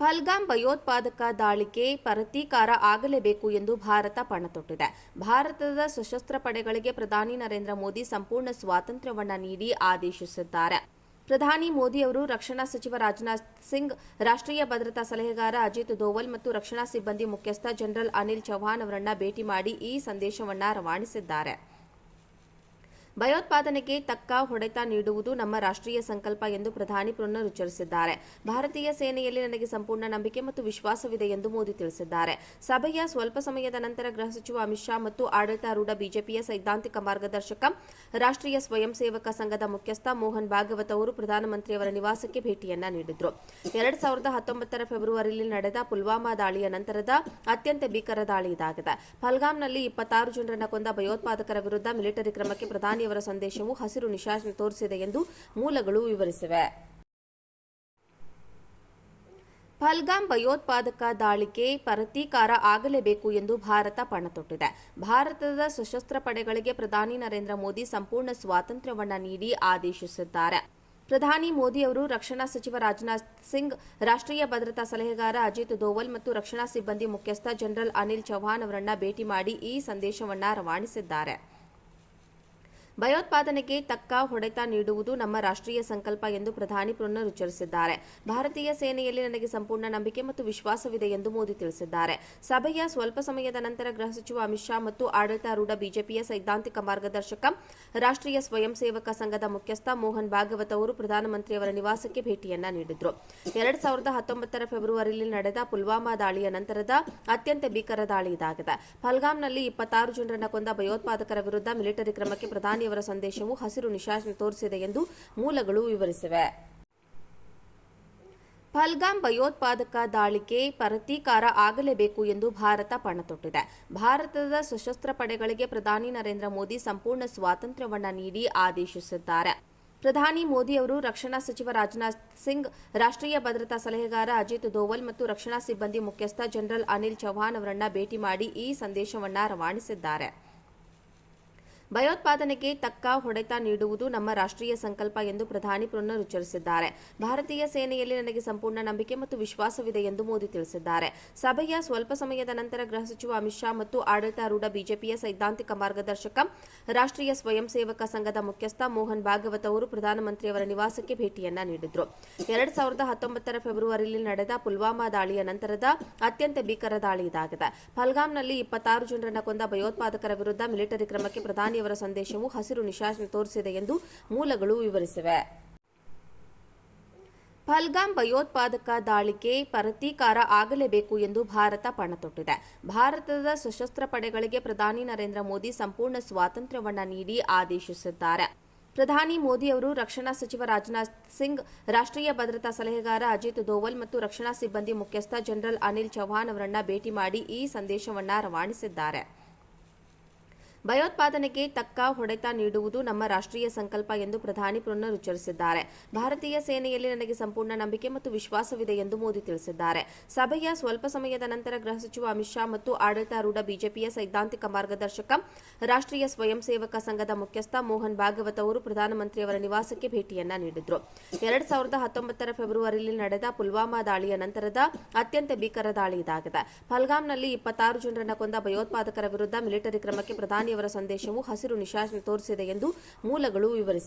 ಪಹಲ್ಗಾಮ್ ಭಯೋತ್ಪಾದಕ ದಾಳಿಗೆ ಪ್ರತೀಕಾರ ಆಗಲೇಬೇಕು ಎಂದು ಭಾರತ ಪಣತೊಟ್ಟಿದೆ. ಭಾರತದ ಸಶಸ್ತ್ರ ಪಡೆಗಳಿಗೆ ಪ್ರಧಾನಿ ನರೇಂದ್ರ ಮೋದಿ ಸಂಪೂರ್ಣ ಸ್ವಾತಂತ್ರ್ಯವನ್ನು ನೀಡಿ ಆದೇಶಿಸಿದ್ದಾರೆ. ಪ್ರಧಾನಿ ಮೋದಿ ಅವರು ರಕ್ಷಣಾ ಸಚಿವ ರಾಜನಾಥ್ ಸಿಂಗ್, ರಾಷ್ಟ್ರೀಯ ಭದ್ರತಾ ಸಲಹೆಗಾರ ಅಜಿತ್ ದೋವಲ್ ಮತ್ತು ರಕ್ಷಣಾ ಸಿಬ್ಬಂದಿ ಮುಖ್ಯಸ್ಥ ಜನರಲ್ ಅನಿಲ್ ಚೌಹಾಣ್ ಅವರನ್ನ ಭೇಟಿ ಮಾಡಿ ಈ ಸಂದೇಶವನ್ನ ರವಾನಿಸಿದ್ದಾರೆ. ಭಯೋತ್ಪಾದನೆಗೆ ತಕ್ಕ ಹೊಡೆತ ನೀಡುವುದು ನಮ್ಮ ರಾಷ್ಟ್ರೀಯ ಸಂಕಲ್ಪ ಎಂದು ಪ್ರಧಾನಿ ಪುನರುಚ್ಚರಿಸಿದ್ದಾರೆ ಭಾರತೀಯ ಸೇನೆಯಲ್ಲಿ ನನಗೆ ಸಂಪೂರ್ಣ ನಂಬಿಕೆ ಮತ್ತು ವಿಶ್ವಾಸವಿದೆ ಎಂದು ಮೋದಿ ತಿಳಿಸಿದ್ದಾರೆ. ಸಭೆಯ ಸ್ವಲ್ಪ ಸಮಯದ ನಂತರ ಗೃಹ ಸಚಿವ ಅಮಿತ್ ಶಾ ಮತ್ತು ಆಡಳಿತಾರೂಢ ಬಿಜೆಪಿಯ ಸೈದ್ಧಾಂತಿಕ ಮಾರ್ಗದರ್ಶಕ, ರಾಷ್ಟ್ರೀಯ ಸ್ವಯಂ ಸೇವಕ ಸಂಘದ ಮುಖ್ಯಸ್ಥ ಮೋಹನ್ ಭಾಗವತ್ ಅವರು ಪ್ರಧಾನಮಂತ್ರಿಯವರ ನಿವಾಸಕ್ಕೆ ಭೇಟಿಯನ್ನ ನೀಡಿದ್ರು. ಎರಡ್ ಸಾವಿರದ ಹತ್ತೊಂಬತ್ತರ ಫೆಬ್ರವರಿಯಲ್ಲಿ ನಡೆದ ಪುಲ್ವಾಮಾ ದಾಳಿಯ ನಂತರದ ಅತ್ಯಂತ ಭೀಕರ ದಾಳಿ ಇದಾಗಿದೆ. ಪಲ್ಗಾಮ್ನಲ್ಲಿ ಇಪ್ಪತ್ತಾರು ಜನರನ್ನು ಕೊಂದ ಭಯೋತ್ಪಾದಕರ ವಿರುದ್ಧ ಮಿಲಿಟರಿ ಕ್ರಮಕ್ಕೆ ಪ್ರಧಾನಿಯವರ ಸಂದೇಶವು ಹಸಿರು ನಿಶಾಸನ ತೋರಿಸಿದೆ ಎಂದು ಮೂಲಗಳು ವಿವರಿಸಿವೆ. ಫಲ್ಗಾಂ ಭಯೋತ್ಪಾದಕ ದಾಳಿಗೆ ಪ್ರತೀಕಾರ ಆಗಲೇಬೇಕು ಎಂದು ಭಾರತ ಪಣತೊಟ್ಟಿದೆ. ಭಾರತದ ಸಶಸ್ತ್ರ ಪಡೆಗಳಿಗೆ ಪ್ರಧಾನಿ ನರೇಂದ್ರ ಮೋದಿ ಸಂಪೂರ್ಣ ಸ್ವಾತಂತ್ರ್ಯವನ್ನು ನೀಡಿ ಆದೇಶಿಸಿದ್ದಾರೆ. ಪ್ರಧಾನಿ ಮೋದಿ ಅವರು ರಕ್ಷಣಾ ಸಚಿವ ರಾಜನಾಥ್ ಸಿಂಗ್, ರಾಷ್ಟ್ರೀಯ ಭದ್ರತಾ ಸಲಹೆಗಾರ ಅಜಿತ್ ದೋವಲ್ ಮತ್ತು ರಕ್ಷಣಾ ಸಿಬ್ಬಂದಿ ಮುಖ್ಯಸ್ಥ ಜನರಲ್ ಅನಿಲ್ ಚೌಹಾನ್ ಅವರನ್ನ ಭೇಟಿ ಮಾಡಿ ಈ ಸಂದೇಶವನ್ನ ರವಾನಿಸಿದ್ದಾರೆ. ಭಯೋತ್ಪಾದನೆಗೆ ತಕ್ಕ ಹೊಡೆತ ನೀಡುವುದು ನಮ್ಮ ರಾಷ್ಟ್ರೀಯ ಸಂಕಲ್ಪ ಎಂದು ಪ್ರಧಾನಿ ಪುನರುಚ್ಚರಿಸಿದ್ದಾರೆ ಭಾರತೀಯ ಸೇನೆಯಲ್ಲಿ ನನಗೆ ಸಂಪೂರ್ಣ ನಂಬಿಕೆ ಮತ್ತು ವಿಶ್ವಾಸವಿದೆ ಎಂದು ಮೋದಿ ತಿಳಿಸಿದ್ದಾರೆ. ಸಭೆಯ ಸ್ವಲ್ಪ ಸಮಯದ ನಂತರ ಗೃಹ ಸಚಿವ ಅಮಿತ್ ಶಾ ಮತ್ತು ಆಡಳಿತಾರೂಢ ಬಿಜೆಪಿಯ ಸೈದ್ಧಾಂತಿಕ ಮಾರ್ಗದರ್ಶಕ, ರಾಷ್ಟ್ರೀಯ ಸ್ವಯಂ ಸೇವಕ ಸಂಘದ ಮುಖ್ಯಸ್ಥ ಮೋಹನ್ ಭಾಗವತ್ ಅವರು ಪ್ರಧಾನಮಂತ್ರಿಯವರ ನಿವಾಸಕ್ಕೆ ಭೇಟಿಯನ್ನ ನೀಡಿದ್ರು. ಎರಡ್ ಸಾವಿರದ ಹತ್ತೊಂಬತ್ತರ ಫೆಬ್ರವರಿಯಲ್ಲಿ ನಡೆದ ಪುಲ್ವಾಮಾ ದಾಳಿಯ ನಂತರದ ಅತ್ಯಂತ ಭೀಕರ ದಾಳಿ ಇದಾಗಿದೆ. ಪಲ್ಗಾಮ್ನಲ್ಲಿ ಇಪ್ಪತ್ತಾರು ಜನರನ್ನು ಕೊಂದ ಭಯೋತ್ಪಾದಕರ ವಿರುದ್ಧ ಮಿಲಿಟರಿ ಕ್ರಮಕ್ಕೆ ಪ್ರಧಾನಿಯವರ ಸಂದೇಶವು ಹಸಿರು ನಿಶಾಸನ ತೋರಿಸಿದೆ ಎಂದು ಮೂಲಗಳು ವಿವರಿಸಿವೆ. ಪಲ್ಗಾಮ್ ಭಯೋತ್ಪಾದಕ ದಾಳಿಗೆ ಪ್ರತೀಕಾರ ಆಗಲೇಬೇಕು ಎಂದು ಭಾರತ ಪಣತೊಟ್ಟಿದೆ ಭಾರತದ ಸಶಸ್ತ್ರ ಪಡೆಗಳಿಗೆ ಪ್ರಧಾನಿ ನರೇಂದ್ರ ಮೋದಿ ಸಂಪೂರ್ಣ ಸ್ವಾತಂತ್ರ್ಯವನ್ನು ನೀಡಿ ಆದೇಶಿಸಿದ್ದಾರೆ. ಪ್ರಧಾನಿ ಮೋದಿ ಅವರು ರಕ್ಷಣಾ ಸಚಿವ ರಾಜನಾಥ್ ಸಿಂಗ್, ರಾಷ್ಟ್ರೀಯ ಭದ್ರತಾ ಸಲಹೆಗಾರ ಅಜಿತ್ ದೋವಲ್ ಮತ್ತು ರಕ್ಷಣಾ ಸಿಬ್ಬಂದಿ ಮುಖ್ಯಸ್ಥ ಜನರಲ್ ಅನಿಲ್ ಚೌಹಾಣ್ ಅವರನ್ನ ಭೇಟಿ ಮಾಡಿ ಈ ಸಂದೇಶವನ್ನ ರವಾನಿಸಿದ್ದಾರೆ. ಭಯೋತ್ಪಾದನೆಗೆ ತಕ್ಕ ಹೊಡೆತ ನೀಡುವುದು ನಮ್ಮ ರಾಷ್ಟ್ರೀಯ ಸಂಕಲ್ಪ ಎಂದು ಪ್ರಧಾನಿ ಪುನರುಚ್ಚರಿಸಿದ್ದಾರೆ ಭಾರತೀಯ ಸೇನೆಯಲ್ಲಿ ನನಗೆ ಸಂಪೂರ್ಣ ನಂಬಿಕೆ ಮತ್ತು ವಿಶ್ವಾಸವಿದೆ ಎಂದು ಮೋದಿ ತಿಳಿಸಿದ್ದಾರೆ. ಸಭೆಯ ಸ್ವಲ್ಪ ಸಮಯದ ನಂತರ ಗೃಹ ಸಚಿವ ಅಮಿತ್ ಶಾ ಮತ್ತು ಆಡಳಿತಾರೂಢ ಬಿಜೆಪಿಯ ಸೈದ್ಧಾಂತಿಕ ಮಾರ್ಗದರ್ಶಕ, ರಾಷ್ಟ್ರೀಯ ಸ್ವಯಂ ಸೇವಕ ಸಂಘದ ಮುಖ್ಯಸ್ಥ ಮೋಹನ್ ಭಾಗವತ್ ಅವರು ಪ್ರಧಾನಮಂತ್ರಿಯವರ ನಿವಾಸಕ್ಕೆ ಭೇಟಿಯನ್ನ ನೀಡಿದ್ರು. ಎರಡ್ ಸಾವಿರದ ಹತ್ತೊಂಬತ್ತರ ಫೆಬ್ರವರಿಯಲ್ಲಿ ನಡೆದ ಪುಲ್ವಾಮಾ ದಾಳಿಯ ನಂತರದ ಅತ್ಯಂತ ಭೀಕರ ದಾಳಿ ಇದಾಗಿದೆ. ಪಲ್ಗಾಮ್ನಲ್ಲಿ ಇಪ್ಪತ್ತಾರು ಜನರನ್ನು ಕೊಂದ ಭಯೋತ್ಪಾದಕರ ವಿರುದ್ಧ ಮಿಲಿಟರಿ ಕ್ರಮಕ್ಕೆ ಪ್ರಧಾನಿಯವರ ಸಂದೇಶವು ಹಸಿರು ನಿಶಾಸನ ತೋರಿಸಿದೆ ಎಂದು ಮೂಲಗಳು ವಿವರಿಸಿವೆ. ಪಲ್ಗಾಮ್ ಭಯೋತ್ಪಾದಕ ದಾಳಿಗೆ ಪ್ರತೀಕಾರ ಆಗಲೇಬೇಕು ಎಂದು ಭಾರತ ಪಣತೊಟ್ಟಿದೆ. ಭಾರತದ ಸಶಸ್ತ್ರ ಪಡೆಗಳಿಗೆ ಪ್ರಧಾನಿ ನರೇಂದ್ರ ಮೋದಿ ಸಂಪೂರ್ಣ ಸ್ವಾತಂತ್ರ್ಯವನ್ನ ನೀಡಿ ಆದೇಶಿಸಿದ್ದಾರೆ. ಪ್ರಧಾನಿ ಮೋದಿ ಅವರು ರಕ್ಷಣಾ ಸಚಿವ ರಾಜನಾಥ್ ಸಿಂಗ್, ರಾಷ್ಟ್ರೀಯ ಭದ್ರತಾ ಸಲಹೆಗಾರ ಅಜಿತ್ ದೋವಲ್ ಮತ್ತು ರಕ್ಷಣಾ ಸಿಬ್ಬಂದಿ ಮುಖ್ಯಸ್ಥ ಜನರಲ್ ಅನಿಲ್ ಚೌಹಾಣ್ ಅವರನ್ನ ಭೇಟಿ ಮಾಡಿ ಈ ಸಂದೇಶವನ್ನ ರವಾನಿಸಿದ್ದಾರೆ. ಭಯೋತ್ಪಾದನೆಗೆ ತಕ್ಕ ಹೊಡೆತ ನೀಡುವುದು ನಮ್ಮ ರಾಷ್ಟ್ರೀಯ ಸಂಕಲ್ಪ ಎಂದು ಪ್ರಧಾನಿ ಪುನರುಚ್ಚರಿಸಿದ್ದಾರೆ ಭಾರತೀಯ ಸೇನೆಯಲ್ಲಿ ನನಗೆ ಸಂಪೂರ್ಣ ನಂಬಿಕೆ ಮತ್ತು ವಿಶ್ವಾಸವಿದೆ ಎಂದು ಮೋದಿ ತಿಳಿಸಿದ್ದಾರೆ. ಸಭೆಯ ಸ್ವಲ್ಪ ಸಮಯದ ನಂತರ ಗೃಹ ಸಚಿವ ಅಮಿತ್ ಶಾ ಮತ್ತು ಆಡಳಿತಾರೂಢ ಬಿಜೆಪಿಯ ಸೈದ್ಧಾಂತಿಕ ಮಾರ್ಗದರ್ಶಕ, ರಾಷ್ಟ್ರೀಯ ಸ್ವಯಂ ಸೇವಕ ಸಂಘದ ಮುಖ್ಯಸ್ಥ ಮೋಹನ್ ಭಾಗವತ್ ಅವರು ಪ್ರಧಾನಮಂತ್ರಿಯವರ ನಿವಾಸಕ್ಕೆ ಭೇಟಿಯನ್ನ ನೀಡಿದ್ರು. ಎರಡ್ ಸಾವಿರದ ಹತ್ತೊಂಬತ್ತರ ಫೆಬ್ರವರಿಯಲ್ಲಿ ನಡೆದ ಪುಲ್ವಾಮಾ ದಾಳಿಯ ನಂತರದ ಅತ್ಯಂತ ಭೀಕರ ದಾಳಿ ಇದಾಗಿದೆ. ಪಲ್ಗಾಮ್ನಲ್ಲಿ ಇಪ್ಪತ್ತಾರು ಜನರನ್ನು ಕೊಂದ ಭಯೋತ್ಪಾದಕರ ವಿರುದ್ಧ ಮಿಲಿಟರಿ ಕ್ರಮಕ್ಕೆ ಸಂದೇಶವು ಹಸಿರು ನಿಶಾಸನ ತೋರಿಸಿದೆ ಎಂದು ಮೂಲಗಳು ವಿವರಿಸಿವೆ.